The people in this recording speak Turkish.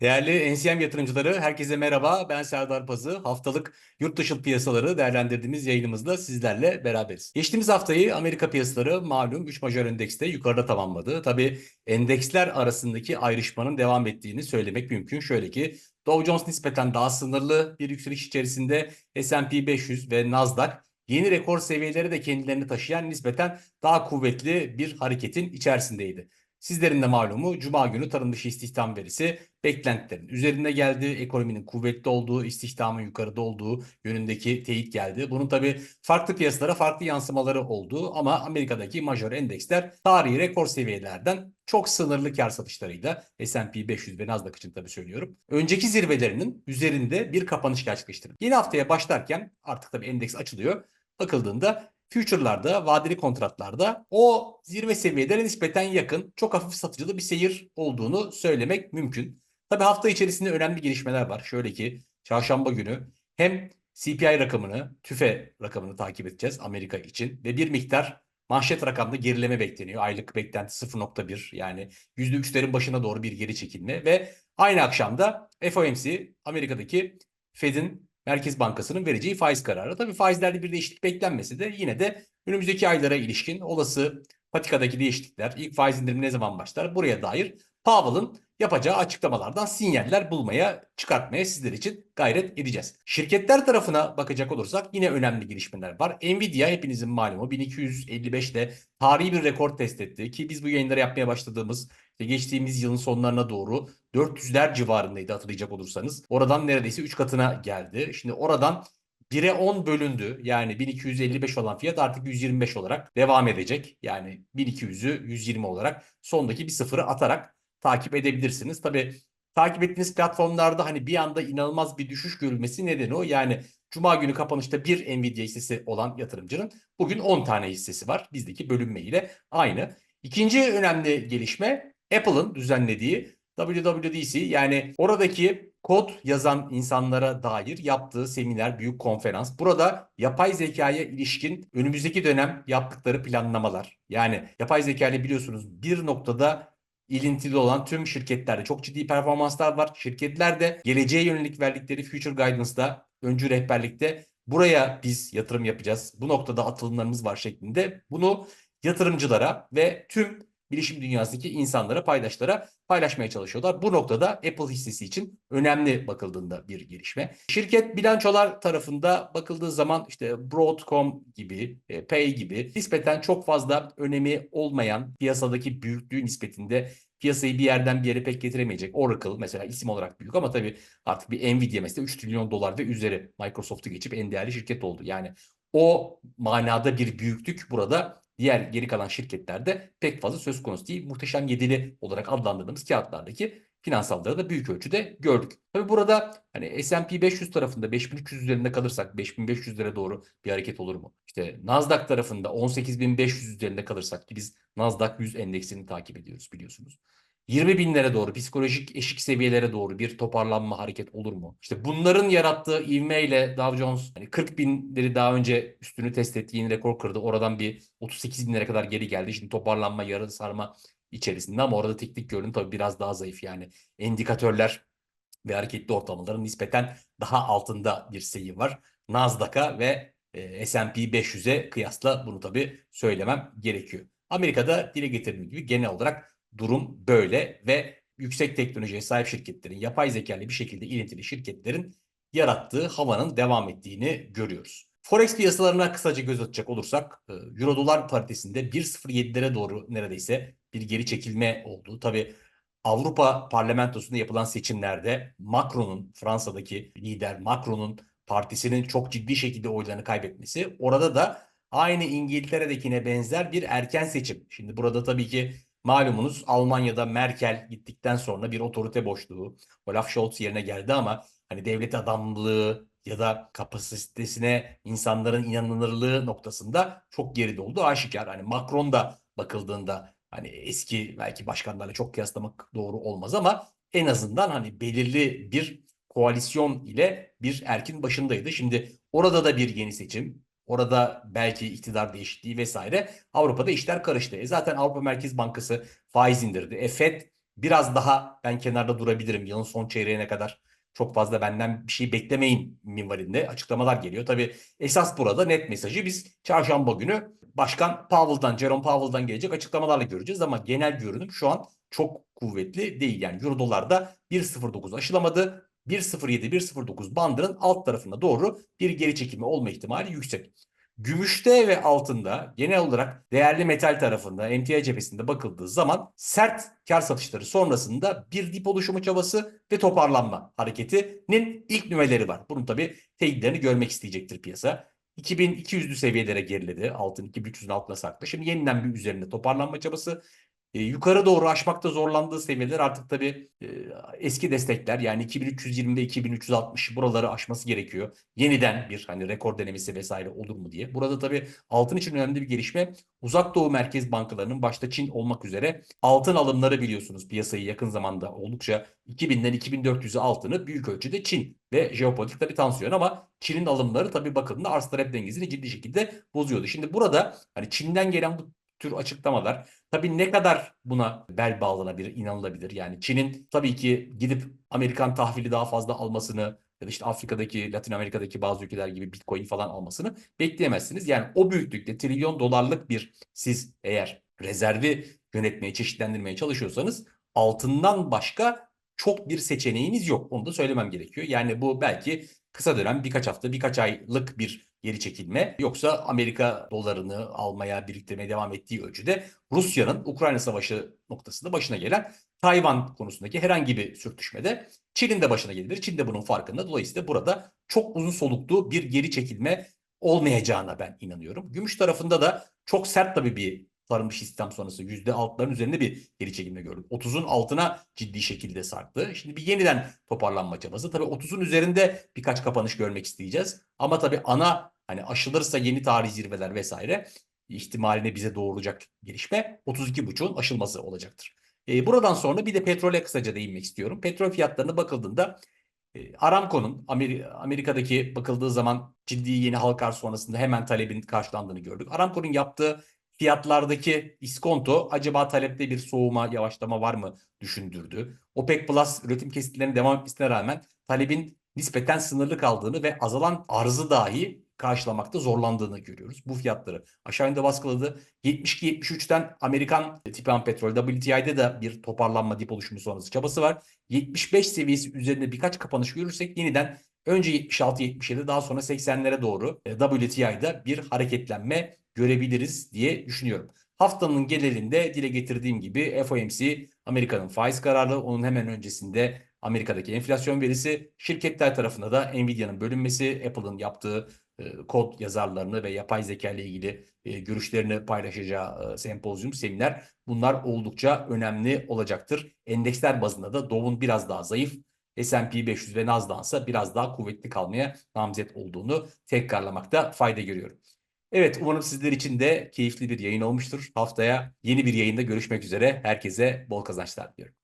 Değerli NCM yatırımcıları, herkese merhaba. Ben Serdar Pazı. Haftalık yurt dışı piyasaları değerlendirdiğimiz yayınımızda sizlerle beraberiz. Geçtiğimiz haftayı Amerika piyasaları malum 3 majör endekste yukarıda tamamladı. Tabii endeksler arasındaki ayrışmanın devam ettiğini söylemek mümkün. Şöyle ki Dow Jones nispeten daha sınırlı bir yükseliş içerisinde S&P 500 ve Nasdaq yeni rekor seviyeleri de kendilerini taşıyan nispeten daha kuvvetli bir hareketin içerisindeydi. Sizlerin de malumu Cuma günü tarım dışı istihdam verisi beklentilerin üzerinde geldi. Ekonominin kuvvetli olduğu, istihdamın yukarıda olduğu yönündeki teyit geldi. Bunun tabii farklı piyasalara farklı yansımaları oldu ama Amerika'daki majör endeksler tarihi rekor seviyelerden çok sınırlı kar satışlarıyla S&P 500 ve Nasdaq için tabii söylüyorum. Önceki zirvelerinin üzerinde bir kapanış gerçekleştirdi. Yeni haftaya başlarken artık tabii endeks açılıyor. Bakıldığında future'larda, vadeli kontratlarda o zirve seviyelerine nispeten yakın, çok hafif satıcılı bir seyir olduğunu söylemek mümkün. Tabi hafta içerisinde önemli gelişmeler var. Şöyle ki çarşamba günü hem CPI rakamını, TÜFE rakamını takip edeceğiz Amerika için ve bir miktar manşet rakamda gerileme bekleniyor. Aylık beklenti 0.1 yani %3'lerin başına doğru bir geri çekilme ve aynı akşamda FOMC Amerika'daki Fed'in Merkez Bankası'nın vereceği faiz kararı. Tabii faizlerde bir değişiklik beklenmese de yine de önümüzdeki aylara ilişkin olası patikadaki değişiklikler, ilk faiz indirimi ne zaman başlar buraya dair Powell'ın yapacağı açıklamalardan sinyaller bulmaya, çıkartmaya sizler için gayret edeceğiz. Şirketler tarafına bakacak olursak yine önemli gelişmeler var. Nvidia hepinizin malumu 1255'te tarihi bir rekor test etti ki biz bu yayınları yapmaya başladığımız işte geçtiğimiz yılın sonlarına doğru 400'ler civarındaydı hatırlayacak olursanız. Oradan neredeyse 3 katına geldi. Şimdi oradan 1'e 10 bölündü. Yani 1255 olan fiyat artık 125 olarak devam edecek. Yani 1200'ü 120 olarak sondaki bir sıfırı atarak takip edebilirsiniz. Tabi takip ettiğiniz platformlarda hani bir anda inanılmaz bir düşüş görülmesi nedeni o. Yani Cuma günü kapanışta bir Nvidia hissesi olan yatırımcının bugün 10 tane hissesi var. Bizdeki bölünme ile aynı. İkinci önemli gelişme Apple'ın düzenlediği WWDC yani oradaki kod yazan insanlara dair yaptığı seminer, büyük konferans. Burada yapay zekaya ilişkin önümüzdeki dönem yaptıkları planlamalar. Yani yapay zeka biliyorsunuz bir noktada ilintili olan tüm şirketlerde çok ciddi performanslar var. Şirketler de geleceğe yönelik verdikleri Future Guidance'da, öncü rehberlikte buraya biz yatırım yapacağız. Bu noktada atılımlarımız var şeklinde bunu yatırımcılara ve tüm bilişim dünyasındaki insanlara, paydaşlara paylaşmaya çalışıyorlar. Bu noktada Apple hissesi için önemli bakıldığında bir gelişme. Şirket bilançolar tarafında bakıldığı zaman işte Broadcom gibi, e, Pay gibi nispeten çok fazla önemi olmayan piyasadaki büyüklüğü nispetinde piyasayı bir yerden bir yere pek getiremeyecek. Oracle mesela isim olarak büyük ama tabii artık bir Nvidia mesela 3 trilyon dolar ve üzeri Microsoft'u geçip en değerli şirket oldu. Yani o manada bir büyüklük burada diğer geri kalan şirketlerde pek fazla söz konusu değil. Muhteşem yedili olarak adlandırdığımız kağıtlardaki finansalları da büyük ölçüde gördük. Tabi burada hani S&P 500 tarafında 5300 üzerinde kalırsak 5500'lere doğru bir hareket olur mu? İşte Nasdaq tarafında 18500 üzerinde kalırsak ki biz Nasdaq 100 endeksini takip ediyoruz biliyorsunuz. 20 binlere doğru psikolojik eşik seviyelere doğru bir toparlanma hareket olur mu? İşte bunların yarattığı ivmeyle Dow Jones hani 40 binleri daha önce üstünü test etti yeni rekor kırdı. Oradan bir 38 binlere kadar geri geldi. Şimdi toparlanma yarı sarma içerisinde ama orada teknik görünüm tabii biraz daha zayıf yani. Endikatörler ve hareketli ortalamaların nispeten daha altında bir seyir var. Nasdaq'a ve e, S&P 500'e kıyasla bunu tabii söylemem gerekiyor. Amerika'da dile getirdiğim gibi genel olarak durum böyle ve yüksek teknolojiye sahip şirketlerin, yapay zekalı bir şekilde ilintili şirketlerin yarattığı havanın devam ettiğini görüyoruz. Forex piyasalarına kısaca göz atacak olursak e, Euro dolar paritesinde 1.07'lere doğru neredeyse bir geri çekilme oldu. Tabi Avrupa parlamentosunda yapılan seçimlerde Macron'un Fransa'daki lider Macron'un partisinin çok ciddi şekilde oylarını kaybetmesi orada da aynı İngiltere'dekine benzer bir erken seçim. Şimdi burada tabii ki Malumunuz Almanya'da Merkel gittikten sonra bir otorite boşluğu. Olaf Scholz yerine geldi ama hani devlet adamlığı ya da kapasitesine insanların inanılırlığı noktasında çok geride oldu aşikar. Hani Macron da bakıldığında hani eski belki başkanlarla çok kıyaslamak doğru olmaz ama en azından hani belirli bir koalisyon ile bir erkin başındaydı. Şimdi orada da bir yeni seçim Orada belki iktidar değişikliği vesaire. Avrupa'da işler karıştı. E zaten Avrupa Merkez Bankası faiz indirdi. E FED biraz daha ben kenarda durabilirim yılın son çeyreğine kadar. Çok fazla benden bir şey beklemeyin minvalinde açıklamalar geliyor. Tabii esas burada net mesajı biz çarşamba günü Başkan Powell'dan, Jerome Powell'dan gelecek açıklamalarla göreceğiz ama genel görünüm şu an çok kuvvetli değil. Yani Euro dolarda 1.09 aşılamadı. 1.07-1.09 bandının alt tarafına doğru bir geri çekilme olma ihtimali yüksek. Gümüşte ve altında genel olarak değerli metal tarafında emtia cephesinde bakıldığı zaman sert kar satışları sonrasında bir dip oluşumu çabası ve toparlanma hareketinin ilk nüveleri var. Bunun tabii teyitlerini görmek isteyecektir piyasa. 2200'lü seviyelere geriledi. Altın 2300'ün altına sarktı. Şimdi yeniden bir üzerinde toparlanma çabası. E, yukarı doğru aşmakta zorlandığı seviyeler artık tabii e, eski destekler yani 2320 ve 2360 buraları aşması gerekiyor. Yeniden bir hani rekor denemesi vesaire olur mu diye. Burada tabii altın için önemli bir gelişme. Uzak Doğu merkez bankalarının başta Çin olmak üzere altın alımları biliyorsunuz piyasayı yakın zamanda oldukça 2000'den 2400'e altını büyük ölçüde Çin ve jeopolitik tabii tansiyon ama Çin'in alımları tabii bakıldığında arz talep dengesini ciddi şekilde bozuyordu. Şimdi burada hani Çin'den gelen bu tür açıklamalar tabii ne kadar buna bel bağlanabilir, inanılabilir. Yani Çin'in tabii ki gidip Amerikan tahvili daha fazla almasını ya da işte Afrika'daki, Latin Amerika'daki bazı ülkeler gibi Bitcoin falan almasını bekleyemezsiniz. Yani o büyüklükte trilyon dolarlık bir siz eğer rezervi yönetmeye, çeşitlendirmeye çalışıyorsanız altından başka çok bir seçeneğiniz yok. Onu da söylemem gerekiyor. Yani bu belki kısa dönem birkaç hafta, birkaç aylık bir geri çekilme. Yoksa Amerika dolarını almaya, biriktirmeye devam ettiği ölçüde Rusya'nın Ukrayna Savaşı noktasında başına gelen Tayvan konusundaki herhangi bir sürtüşmede Çin'in de başına gelir. Çin de bunun farkında. Dolayısıyla burada çok uzun soluklu bir geri çekilme olmayacağına ben inanıyorum. Gümüş tarafında da çok sert tabii bir sarılmış sistem sonrası %6'ların üzerinde bir geri çekilme gördük. 30'un altına ciddi şekilde sarktı. Şimdi bir yeniden toparlanma çabası. Tabii 30'un üzerinde birkaç kapanış görmek isteyeceğiz. Ama tabii ana hani aşılırsa yeni tarih zirveler vesaire ihtimaline bize doğuracak gelişme 32.5'un aşılması olacaktır. E, buradan sonra bir de petrole kısaca değinmek istiyorum. Petrol fiyatlarına bakıldığında e, Aramco'nun Amerika'daki bakıldığı zaman ciddi yeni halka arz sonrasında hemen talebin karşılandığını gördük. Aramco'nun yaptığı fiyatlardaki iskonto acaba talepte bir soğuma, yavaşlama var mı düşündürdü. OPEC Plus üretim kesitlerinin devam etmesine rağmen talebin nispeten sınırlı kaldığını ve azalan arzı dahi karşılamakta zorlandığını görüyoruz. Bu fiyatları aşağı yönde baskıladı. 72-73'ten Amerikan tipi petrol WTI'de de bir toparlanma dip oluşumu sonrası çabası var. 75 seviyesi üzerinde birkaç kapanış görürsek yeniden önce 76-77 daha sonra 80'lere doğru WTI'de bir hareketlenme görebiliriz diye düşünüyorum. Haftanın genelinde dile getirdiğim gibi FOMC Amerika'nın faiz kararı onun hemen öncesinde Amerika'daki enflasyon verisi şirketler tarafında da Nvidia'nın bölünmesi, Apple'ın yaptığı e, kod yazarlarını ve yapay zeka ile ilgili e, görüşlerini paylaşacağı e, sempozyum, seminer bunlar oldukça önemli olacaktır. Endeksler bazında da Dow'un biraz daha zayıf, S&P 500 ve Nasdaq'ın ise biraz daha kuvvetli kalmaya namzet olduğunu tekrarlamakta fayda görüyorum. Evet umarım sizler için de keyifli bir yayın olmuştur. Haftaya yeni bir yayında görüşmek üzere. Herkese bol kazançlar diliyorum.